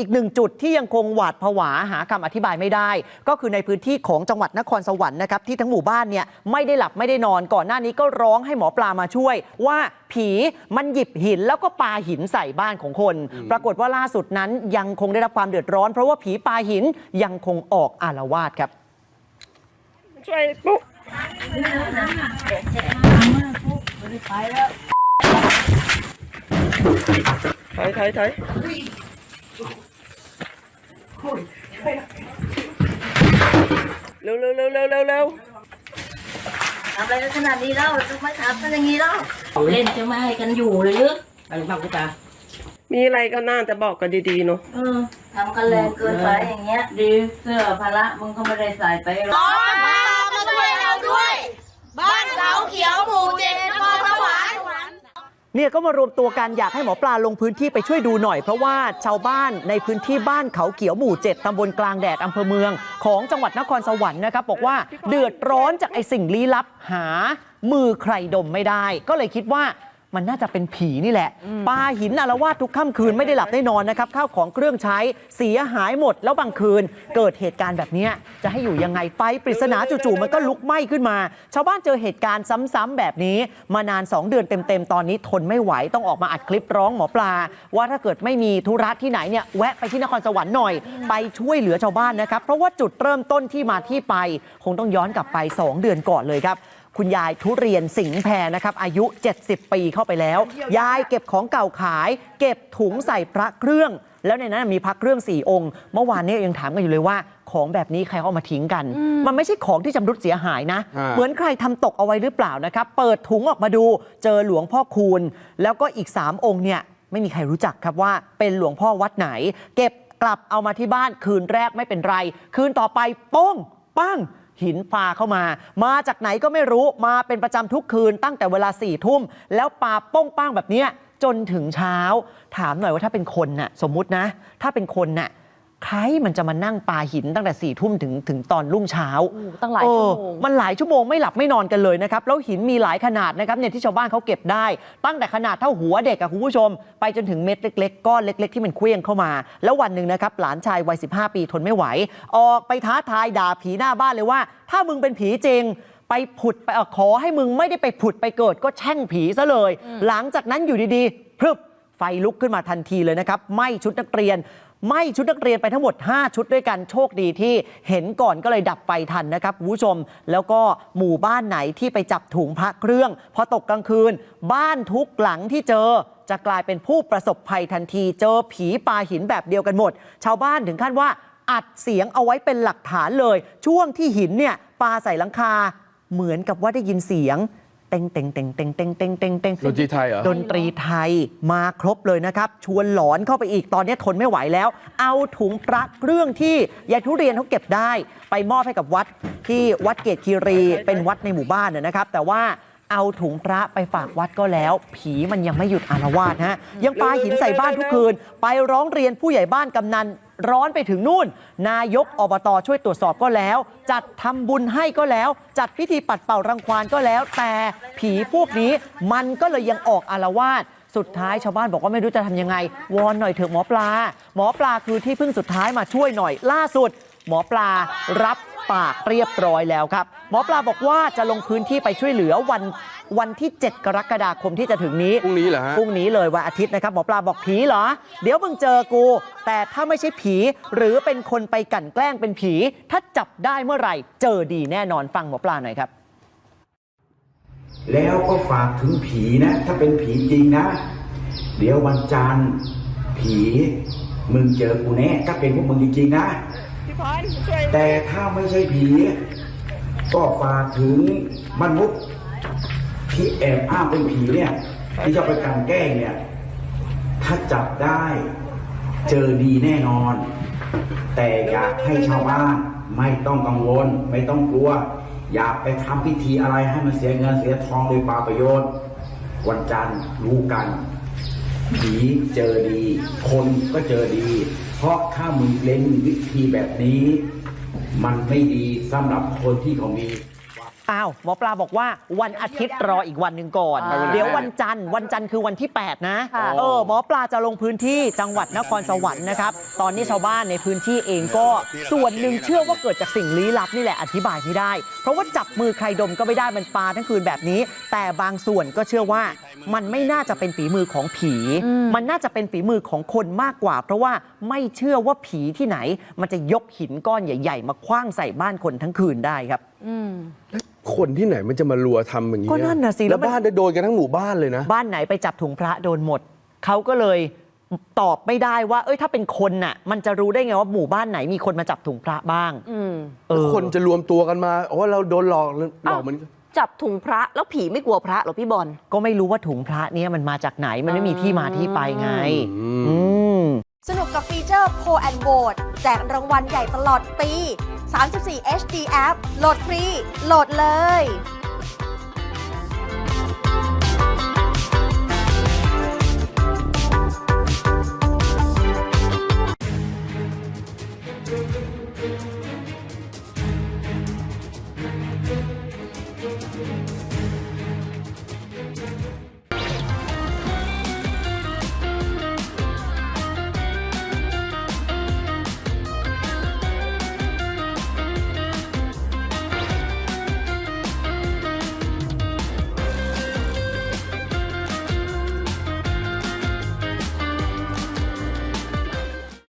อีกหนึ่งจุดที่ยังคงหวาดผวาหาคำอธิบายไม่ได้ ก็คือในพื้นที่ของจังหวัดนครสวรรค์นะครับที่ทั้งหมู่บ้านเนี่ยไม่ได้หลับไม่ได้นอนก่อนหน้านี้ก็ร้องให้หมอปลามาช่วย ว่าผีมันหยิบหินแล้วก็ปาหินใส่บ้านของคน ปรากฏว่าล่าสุดนั้นยังคงได้รับความเดือดร้อน เพราะว่าผีปาหินยังคงออกอารวาสครับ ช่วยปุ๊บถอยถอยถอย เร็วเร็วเร็วเร็วเร็วเร็วทำอะไรกันขนาดนี้แล้วทำไมทำกันอย่างนี้แล้วเล่นจะไม่ให้กันอยู่เลยหรืออะไรบ้างพี่ตามีอะไรก็น่าจะบอกกันดีๆเนาะเออทำกันแรงเกินไปอย่างเงี้ย ดีเสื้อพละมึงก็ไม่ได้ใส่ไปหรอกมาช่วยเราด้วย บ้านเขาเขียวหมู่เจ็ดนครสวรรค์ เนี่ยก็มารวมตัวกันอยากให้หมอปลาลงพื้นที่ไปช่วยดูหน่อย เพราะว่าชาวบ้านในพื้นที่บ้านเขาเขียวหมู่ 7 ตำบลกลางแดดอำเภอเมือง ของจังหวัดนครสวรรค์นะครับบอกว่าเดือดร้อนจากไอ้สิ่งลี้ลับหามือใครดมไม่ได้ ก็เลยคิดว่า มันน่าจะเป็นผีนี่แหละปาหินอารวาสทุกค่ำคืนไม่ได้หลับได้นอนนะครับข้าวของเครื่องใช้เสียหายหมด แล้วบางคืน เกิดเหตุการณ์แบบเนี้ยจะให้อยู่ยังไงไฟปริศนาจู่ๆมันก็ลุกไหม้ขึ้นมา ชาวบ้านเจอเหตุการณ์ซ้ำๆแบบนี้ มานาน 2 เดือนเต็มๆตอนนี้ทนไม่ไหวต้องออกมาอัดคลิปร้องหมอปลา ว่าถ้าเกิดไม่มีธุระที่ไหนเนี่ยแวะไปที่นครสวรรค์หน่อย ไปช่วยเหลือชาวบ้านนะครับเพราะว่าจุดเริ่มต้นที่มาที่ไป คงต้องย้อนกลับไป 2 เดือนก่อนเลยครับ คุณยายทุเรียนสิงห์แพรนะครับ อายุ 70 ปีเข้าไปแล้ว ยายเก็บของเก่าขาย เก็บถุงใส่พระเครื่อง แล้วในนั้นมีพระเครื่อง4องค์ เมื่อวานนี้ยังถามกันอยู่เลยว่า ของแบบนี้ใครเขาเอามาทิ้งกัน มันไม่ใช่ของที่ชำรุดเสียหายนะอ่าเหมือนใครทำตกเอาไว้หรือเปล่านะครับ เปิดถุงออกมาดูเจอหลวงพ่อคูณ แล้วก็อีก 3 องค์เนี่ยไม่มีใครรู้จักครับว่าเป็นหลวงพ่อวัดไหน เก็บกลับเอามาที่บ้านคืนแรกไม่เป็นไร คืนต่อไปโป้งปั้ง หินปลาเข้ามา มาจากไหนก็ไม่รู้มาเป็นประจำทุกคืนตั้งแต่เวลาสี่ทุ่ม แล้วปลาโป้งป้างแบบเนี้ยจนถึงเช้า ถามหน่อยว่าถ้าเป็นคนน่ะสมมุตินะ ถ้าเป็นคนน่ะ ใครมันจะมานั่งปลาหินตั้งแต่สี่ทุ่มถึงถึงตอนรุ่งเช้าตั้งหลายชั่วโมงเออมันหลายชั่วโมงไม่หลับไม่นอนกันเลยนะครับ แล้วหินมีหลายขนาดนะครับเนี่ยที่ชาวบ้านเขาเก็บได้ ตั้งแต่ขนาดเท่าหัวเด็กอะคุณผู้ชม ไปจนถึงเม็ดเล็กๆก้อนเล็ก ๆ ที่มันเคลื่องเข้ามา แล้ววันหนึ่งนะครับหลานชายวัย15 ปีทนไม่ไหว ออกไปท้าทายด่าผีหน้าบ้านเลยว่า ถ้ามึงเป็นผีจริงไปผุดไปเอ่อขอให้มึงไม่ได้ไปผุดไปเกิดก็แช่งผีซะเลย หลังจากนั้นอยู่ดีๆพรึบไฟลุกขึ้นมาทันทีเลยนะครับไหม้ชุดนักเรียน ไหม้ชุดนักเรียนไปทั้งหมด 5 ชุดด้วยกันโชคดีที่เห็นก่อนก็เลยดับไฟทันนะครับคุณผู้ชม แล้วก็หมู่บ้านไหนที่ไปจับถุงพระเครื่องพอตกกลางคืน บ้านทุกหลังที่เจอจะกลายเป็นผู้ประสบภัยทันที เจอผีปลาหินแบบเดียวกันหมด ชาวบ้านถึงขั้นว่าอัดเสียงเอาไว้เป็นหลักฐานเลย ช่วงที่หินเนี่ยปาใส่หลังคาเหมือนกับว่าได้ยินเสียง เต็งเต็งเต็งเต็งเต็งเต็งเต็งเต็งดนตรีไทยเหรอ ดนตรีไทยมาครบเลยนะครับ ชวนหลอนเข้าไปอีกตอนนี้ทนไม่ไหวแล้ว เอาถุงพระเครื่องที่ยายทุเรียนเขาเก็บได้ ไปมอบให้กับวัดที่วัดเกตคีรีเป็นวัดในหมู่บ้านนะนะครับ แต่ว่าเอาถุงพระไปฝากวัดก็แล้ว ผีมันยังไม่หยุดอารวาสฮะยังปาหินใส่บ้านทุกคืน ไปร้องเรียนผู้ใหญ่บ้านกำนัน ร้อนไปถึงนู่น นายกอบตช่วยตรวจสอบก็แล้ว จัดทำบุญให้ก็แล้ว จัดพิธีปัดเป่ารังควานก็แล้ว แต่ผีพวกนี้มันก็เลยยังออกอารวาสสุดท้ายชาวบ้านบอกว่าไม่รู้จะทำยังไง วอนหน่อยเถอะหมอปลา หมอปลาคือที่พึ่งสุดท้ายมาช่วยหน่อย ล่าสุด หมอปลารับปากเรียบร้อยแล้วครับ หมอปลาบอกว่าจะลงพื้นที่ไปช่วยเหลือวันวันที่ 7 กรกฎาคมที่จะถึงนี้พรุ่งนี้เหรอฮะพรุ่งนี้เลยวันอาทิตย์นะครับหมอปลาบอกผีเหรอ เดี๋ยวมึงเจอกู แต่ถ้าไม่ใช่ผี หรือเป็นคนไปกลั่นแกล้งเป็นผี ถ้าจับได้เมื่อไหร่ เจอดีแน่นอนฟังหมอปลาหน่อยครับ แล้วก็ฝากถึงผีนะ ถ้าเป็นผีจริงนะ เดี๋ยววันจันทร์ผีมึงเจอกูแน่ถ้าเป็นพวกมึงจริงๆนะ พี่พรช่วย แต่ถ้าไม่ใช่ผี ก็ฝากถึงมนุษย์ที่แอบอ้างเป็นผีเนี่ยที่จะไปกลันแก้เนี่ย ถ้าจับได้เจอดีแน่นอน แต่อยากให้ชาวบ้านไม่ต้องกังวล ไม่ต้องกลัว อยากไปทำพิธีอะไรให้มันเสียเงินเสียทองโดยปาประโยชน์ วันจันทร์รู้กัน ผีเจอดี คนก็เจอดี เพราะถ้ามึงเล่นวิธีแบบนี้ มันไม่ดีสำหรับคนที่เขามี อ้าว หมอปลาบอกว่าวันอาทิตย์รออีกวันหนึ่งก่อนไปวันไหนเดี๋ยววันจันทร์ วันจันทร์คือวันที่ 8 นะ ค่ะ เออ หมอปลาจะลงพื้นที่จังหวัดนครสวรรค์นะครับ ตอนนี้ชาวบ้านในพื้นที่เองก็ส่วนหนึ่งเชื่อว่าเกิดจากสิ่งลี้ลับนี่แหละอธิบายไม่ได้ เพราะว่าจับมือใครดมก็ไม่ได้มันปลาทั้งคืนแบบนี้ แต่บางส่วนก็เชื่อว่า มันไม่น่าจะเป็นฝีมือของผี มันน่าจะเป็นฝีมือของคนมากกว่า เพราะว่าไม่เชื่อว่าผีที่ไหน มันจะยกหินก้อนใหญ่ ๆ มาคว้างใส่บ้านคนทั้งคืนได้ครับ คนที่ไหนมันจะมารัวทำอย่างนี้ก็นั่นน่ะสิแล้แล้ววมัน บ้านได้โดนกันทั้งหมู่บ้านเลยนะ บ้านไหนไปจับถุงพระโดนหมด เขาก็เลยตอบไม่ได้ว่า เอ้ยถ้าเป็นคนน่ะ มันจะรู้ได้ไงว่าหมู่บ้านไหนมีคนมาจับถุงพระบ้างเออ คนจะรวมตัวกันมาโอ้เราโดนหลอกหลอกอ้าวเหมือนกัน จับถุงพระแล้วผีไม่กลัวพระเหรอพี่บอล ก็ไม่รู้ว่าถุงพระเนี้ยมันมาจากไหนมันไม่มีที่มาที่ไปไง อืม สนุกกับฟีเจอร์ p o and Vote แจกรางวัลใหญ่ตลอดปี 34 HD App โหลดฟรี โหลดเลย